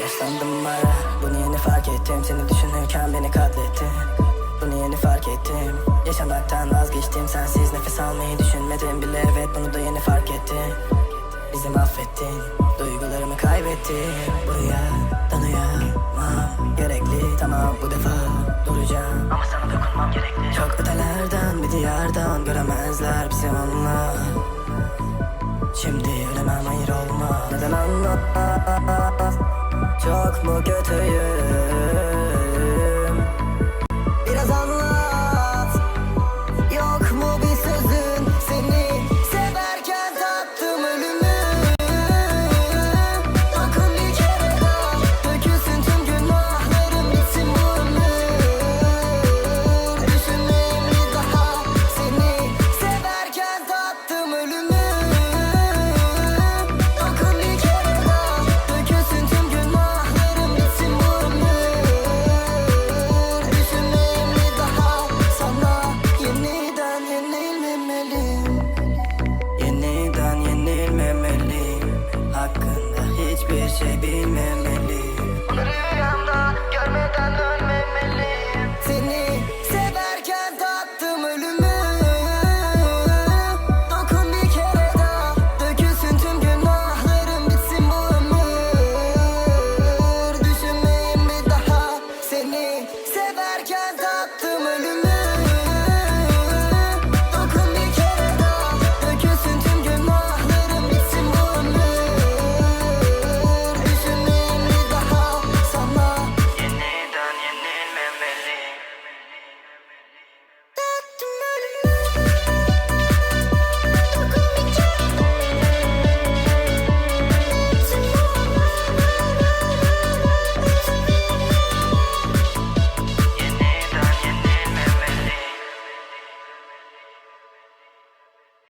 Yaşlandım baya Bunu yeni fark ettim. Seni düşünürken beni katlettin. Bunu yeni fark ettim. Yaşamaktan vazgeçtim. Sensiz nefes almayı düşünmedim bile. Evet bunu da yeni fark ettim Bizi mahvettin. Duygularımı kaybettim Buraya tanıyamam. Gerekli. Tamam bu defa Duracağım. Ama sana dokunmam gerekli. Çok ötelerden bir diyardan Göremezler bizi onlar Şimdi ölemem hayır olma. Neden anlamaz çok mu kötüyüm Biraz anlat Yok mu bir sözün? Seni severken tattım ölümü. Akın bir kere daha Dökülsün tüm günahlarım bitsin bu ömür. Düşünmeyeyim bir daha Seni severken tattım ölümü. Baby.